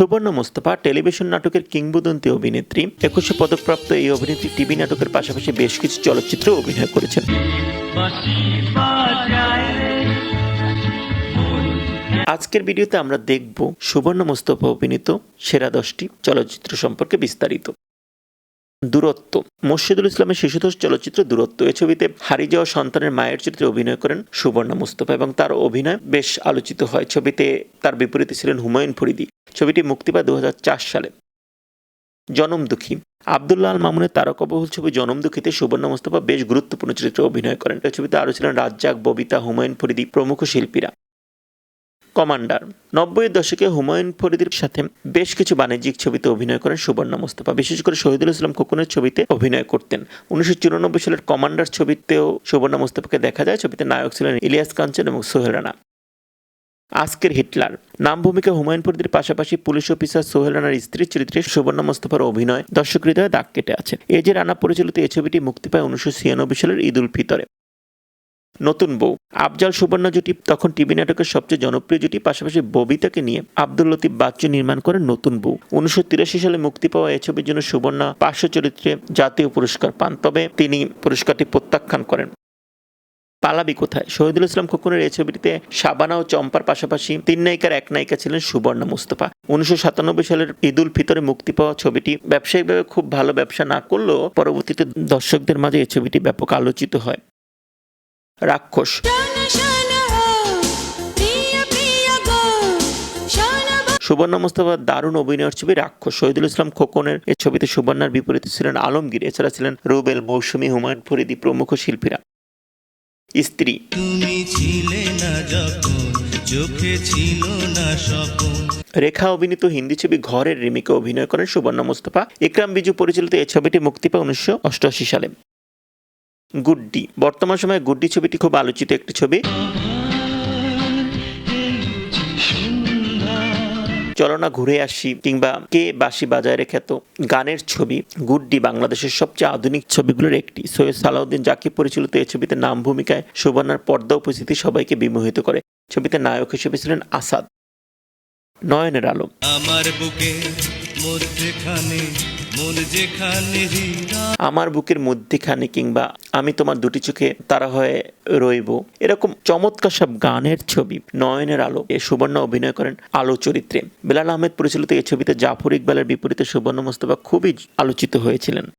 সুবর্ণ মোস্তফা টেলিভিশন নাটকের কিংবদন্তি অভিনেত্রী, একুশে পদকপ্রাপ্ত এই অভিনেত্রী টিভি নাটকের পাশাপাশি বেশ কিছু চলচ্চিত্রে অভিনয় করেছেন। আজকের ভিডিওতে আমরা দেখব সুবর্ণ মুস্তফা অভিনীত সেরা দশটি চলচ্চিত্র সম্পর্কে বিস্তারিত। দূরত্ব। মোর্শেদুল ইসলামের শিশুতোষ চলচ্চিত্র দূরত্ব। এ ছবিতে হারিয়ে যাওয়া সন্তানের মায়ের চরিত্রে অভিনয় করেন সুবর্ণা মুস্তফা এবং তার অভিনয় বেশ আলোচিত হয়। ছবিতে তার বিপরীতে ছিলেন হুমায়ুন ফরিদি। ছবিটি মুক্তি পায় দু হাজার চার সালে। জনম দুঃখী। আবদুল্লাহ আল মামুনের তারকাবহুল ছবি জনম দুঃখীতে সুবর্ণ মোস্তফা বেশ গুরুত্বপূর্ণ চরিত্রে অভিনয় করেন। এই ছবিতে আরও ছিলেন রাজ্জাক, ববিতা, হুমায়ুন ফরিদি প্রমুখ শিল্পীরা। কমান্ডার। নব্বইয়ের দশকে হুমায়ুন ফরিদির সাথে বেশ কিছু বাণিজ্যিক ছবিতে অভিনয় করেন সুবর্ণা মোস্তফা। বিশেষ করে শহীদুল ইসলাম খোকনের ছবিতে অভিনয় করতেন। উনিশশো চুরানব্বই সালের কমান্ডার ছবিতেও সুবর্ণা মোস্তফাকে দেখা যায়। ছবিতে নায়ক ছিলেন ইলিয়াস কাঞ্চন এবং সোহেল রানা। আজকের হিটলার। নাম ভূমিকা হুমায়ুন ফরিদির পাশাপাশি পুলিশ অফিসার সোহেল রানার স্ত্রীর চরিত্রে সুবর্ণা মোস্তফার অভিনয় দর্শক হৃদয়ে দাগ কেটে আছে। এ যে রানা পরিচালিত এই ছবিটি মুক্তি পায় উনিশশো ছিয়ানব্বই সালের ঈদ উল ফিতরে। নতুন বউ। আফজাল সুবর্ণ জুটি তখন টিভি নাটকের সবচেয়ে জনপ্রিয় জুটি, পাশাপাশি ববিতাকে নিয়ে আব্দুল লতিফ বাচ্চু নির্মাণ করেন নতুন বউ। উনিশশো তিরাশি সালে মুক্তি পাওয়া এই ছবির জন্য সুবর্ণা পার্শ্ব চরিত্রে জাতীয় পুরস্কার পান, তবে তিনি পুরস্কারটি প্রত্যাখ্যান করেন। পালাবি কোথায়? শহীদুল ইসলাম খোকনের এই ছবিটিতে সাবানা ও চম্পার পাশাপাশি তিন নায়িকার এক নায়িকা ছিলেন সুবর্ণা মুস্তফা। উনিশশো সাতানব্বই সালের ঈদ উল ফিতরে মুক্তি পাওয়া ছবিটি ব্যবসায়িকভাবে খুব ভালো ব্যবসা না করলেও পরবর্তীতে দর্শকদের মাঝে এই ছবিটি ব্যাপক আলোচিত হয়। রাক্ষস। সুবর্ণা মোস্তফা দারুণ অভিনয়ের ছবি রাক্ষস। শহীদুল ইসলাম খোকনের এ ছবিতে সুবর্ণার বিপরীতে ছিলেন আলমগীর এছাড়া ছিলেন রুবেল মৌসুমি হুমায়ুন ফরিদি প্রমুখ শিল্পীরা। স্ত্রী। তুমি ছিলে না যখন চোখে ছিল না স্বপন। রেখা অভিনীত হিন্দি ছবি ঘরের রিমিকে অভিনয় করেন সুবর্ণা মোস্তফা। ইকরাম বিজু পরিচালিত এই ছবিটি মুক্তি পায় উনিশশো অষ্টআশি সালে। গুড্ডি। বর্তমান সময়ে গুড্ডি ছবিটি খুব আলোচিত একটি ছবি। চলো না ঘুরে আসি, কিংবা কে বাসি বাজায় রেখে গানের ছবি। গুড্ডি বাংলাদেশের সবচেয়ে আধুনিক ছবিগুলোর একটি। সৈয়দ সালাউদ্দিন জাকির পরিচালিত এই ছবিতে নাম ভূমিকায় সুবর্ণার পর্দা উপস্থিতি সবাইকে বিমোহিত করে। ছবিতে নায়ক হিসেবে ছিলেন আসাদ। নয়নের আলো। আমার বুকে মধ্যেখানে আমার বুকের মধ্যেখানে কিংবা আমি তোমার দুটি চোখে তারা হয়ে রইব। এরকম চমৎকার সব গানের ছবি, নয়নের আলো। এ সুবর্ণ অভিনয় করেন আলো চরিত্রে। বেলাল আহমেদ পরিচালিত এই ছবিতে জাফর ইকবালের বিপরীতে সুবর্ণ মোস্তফা খুবই আলোচিত হয়েছিলেন।